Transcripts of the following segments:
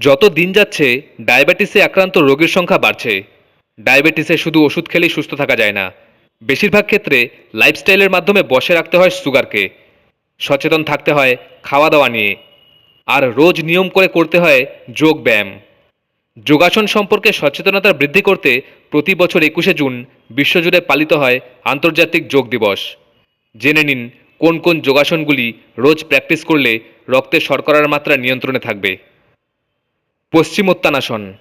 যত দিন যাচ্ছে, ডায়াবেটিসে আক্রান্ত রোগীর সংখ্যা বাড়ছে। ডায়াবেটিসে শুধু ওষুধ খেলেই সুস্থ থাকা যায় না। বেশিরভাগ ক্ষেত্রে লাইফস্টাইলের মাধ্যমে বসে রাখতে হয় সুগারকে। সচেতন থাকতে হয় খাওয়া দাওয়া নিয়ে। আর রোজ নিয়ম করে করতে হয় যোগ ব্যায়াম। যোগাসন সম্পর্কে সচেতনতা বৃদ্ধি করতে প্রতি বছর একুশে জুন বিশ্বজুড়ে পালিত হয় আন্তর্জাতিক যোগ দিবস। জেনে নিন কোন কোন যোগাসনগুলি রোজ প্র্যাকটিস করলে রক্তে শর্করার মাত্রা নিয়ন্ত্রণে থাকবে। পশ্চিমোত্তানাসন।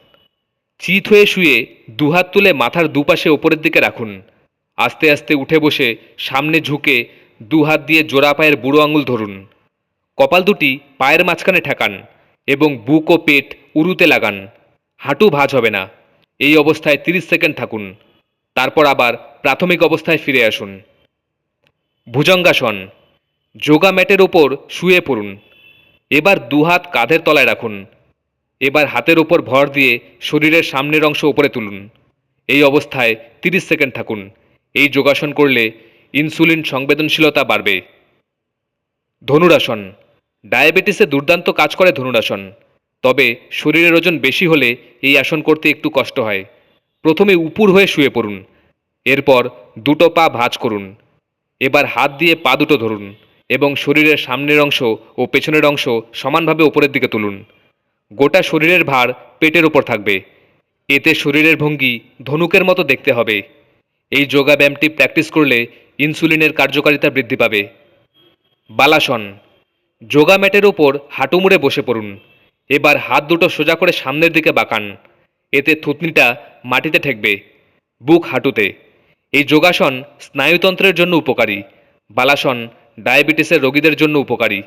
চিত হয়ে শুয়ে দুহাত তুলে মাথার দুপাশে ওপরের দিকে রাখুন। আস্তে আস্তে উঠে বসে সামনে ঝুঁকে দু হাত দিয়ে জোড়া পায়ের বুড়ো আঙুল ধরুন। কপাল দুটি পায়ের মাঝখানে ঠেকান এবং বুক ও পেট উরুতে লাগান। হাঁটু ভাঁজ হবে না। এই অবস্থায় 30 সেকেন্ড থাকুন। তারপর আবার প্রাথমিক অবস্থায় ফিরে আসুন। ভুজঙ্গাসন। যোগা ম্যাটের ওপর শুয়ে পড়ুন। এবার দুহাত কাঁধের তলায় রাখুন। এবার হাতের ওপর ভর দিয়ে শরীরের সামনের অংশ উপরে তুলুন। এই অবস্থায় 30 সেকেন্ড থাকুন। এই যোগাসন করলে ইনসুলিন সংবেদনশীলতা বাড়বে। ধনুরাসন। ডায়াবেটিসে দুর্দান্ত কাজ করে ধনুরাসন। তবে শরীরের ওজন বেশি হলে এই আসন করতে একটু কষ্ট হয়। প্রথমে উপুর হয়ে শুয়ে পড়ুন। এরপর দুটো পা ভাঁজ করুন। এবার হাত দিয়ে পা দুটো ধরুন এবং শরীরের সামনের অংশ ও পেছনের অংশ সমানভাবে ওপরের দিকে তুলুন। গোটা শরীরের ভার পেটের ওপর থাকবে। এতে শরীরের ভঙ্গি ধনুকের মতো দেখতে হবে। এই যোগা ব্যায়ামটি প্র্যাকটিস করলে ইনসুলিনের কার্যকারিতা বৃদ্ধি পাবে। বালাসন। যোগা ম্যাটের ওপর হাঁটু মুড়ে বসে পড়ুন। এবার হাত দুটো সোজা করে সামনের দিকে বাঁকান। এতে থুতনিটা মাটিতে ঠেকবে। বুক হাঁটুতে। এই যোগাসন স্নায়ুতন্ত্রের জন্য উপকারী। বালাসন ডায়াবেটিসের রোগীদের জন্য উপকারী।